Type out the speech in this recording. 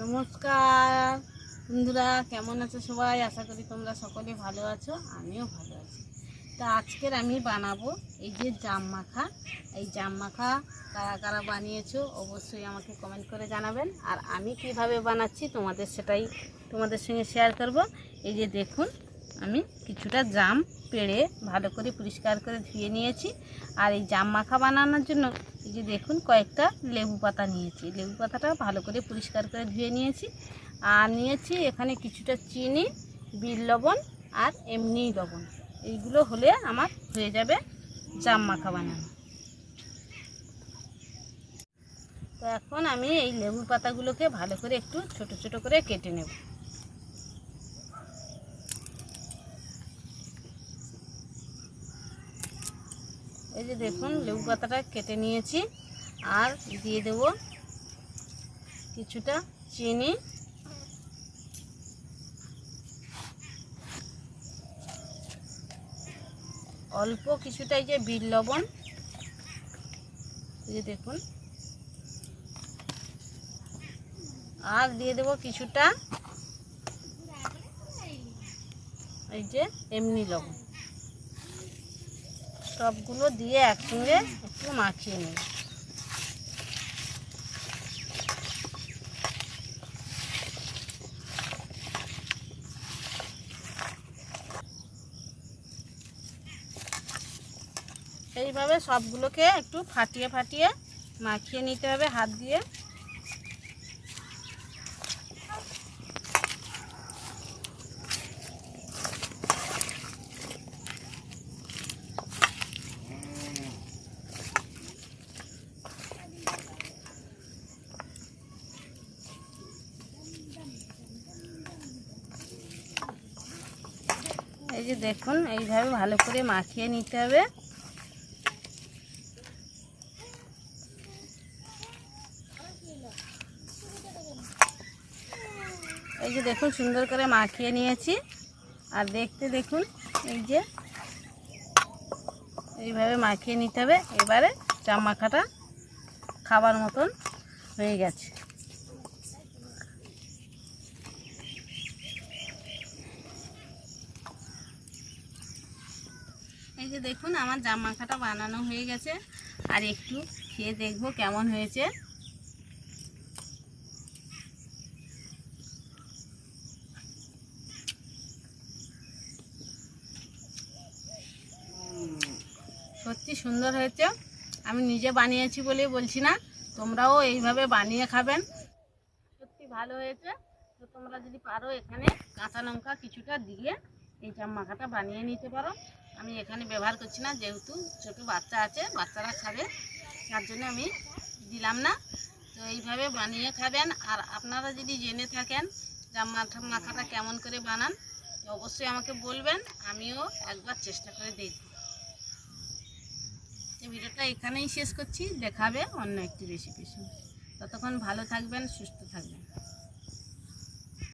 নমস্কার। বন্ধুরা, কেমন আছো সবাই? আশা করি তোমরা সকলে ভালো আছো, আমিও ভালো আছি। তা আজকের আমি বানাবো এই যে জাম মাখা। এই জাম মাখা কারা কারা বানিয়েছো অবশ্যই আমাকে কমেন্ট করে জানাবেন। আর আমি কীভাবে বানাচ্ছি তোমাদের সেটাই তোমাদের সঙ্গে শেয়ার করব। এই যে দেখুন আমি কিছুটা জাম পেড়ে ভালো করে পরিষ্কার করে ধুয়ে নিয়েছি। আর এই জাম মাখা বানানোর জন্য এই যে দেখুন কয়েকটা লেবু পাতা নিয়েছি। লেবু পাতাটা ভালো করে পরিষ্কার করে ধুয়ে নিয়েছি। আর নিয়েছি এখানে কিছুটা চিনি, বিট লবণ আর এমনি লবণ। এইগুলো হলে আমার হয়ে যাবে জাম মাখা বানানো। তো এখন আমি এই লেবু পাতাগুলোকে ভালো করে একটু ছোট ছোট করে কেটে নেব। এই যে দেখুন, লেবু পাতাটা কেটে নিয়েছি। আর দিয়ে দেব কিছুটা চিনি। অল্প কিছুটা যে বিট লবণ। এই যে দেখুন। আর দিয়ে দেব কিছুটা এই যে এমনি লবণ। সবগুলো দিয়ে একসঙ্গে একটু মাখিয়ে নেব এইভাবে সবগুলোকে একটু ফাটিয়ে ফাটিয়ে মাখিয়ে নিতে হবে হাত দিয়ে। এই যে দেখুন, এইভাবে ভালো করে মাখিয়ে নিতে হবে। এই যে দেখুন, সুন্দর করে মাখিয়ে নিয়েছি। আর দেখতে দেখুন, এই যে এইভাবে মাখিয়ে নিতে হবে। এবারে চাম মাখাটা খাবার মতন হয়ে গেছে। যে দেখুন আমার জাম মাখাটা বানানো হয়ে গেছে। আর একটু খেয়ে দেখব কেমন হয়েছে। সত্যি সুন্দর হয়েছে। আমি নিজে বানিয়েছি বলেই বলছি না, তোমরাও এইভাবে বানিয়ে খাবেন। সত্যি ভালো হয়েছে। তো তোমরা যদি পারো এখানে কাঁচা লঙ্কা কিছুটা দিয়ে এই জাম মাখাটা বানিয়ে নিতে পারো। আমি এখানে ব্যবহার করছি না, যেহেতু ছোট বাচ্চা আছে, বাচ্চারা খাবে, তার জন্য আমি দিলাম না। তো এইভাবে বানিয়ে খাবেন, আর আপনারা যদি জেনে থাকেন জাম মাথা- মাখাটা কেমন করে বানান অবশ্যই আমাকে বলবেন, আমিও একবার চেষ্টা করে দেখব। তো ভিডিওটা এখানেই শেষ করছি, দেখাবে অন্য একটি রেসিপির সঙ্গে। ততক্ষণ ভালো থাকবেন, সুস্থ থাকবেন।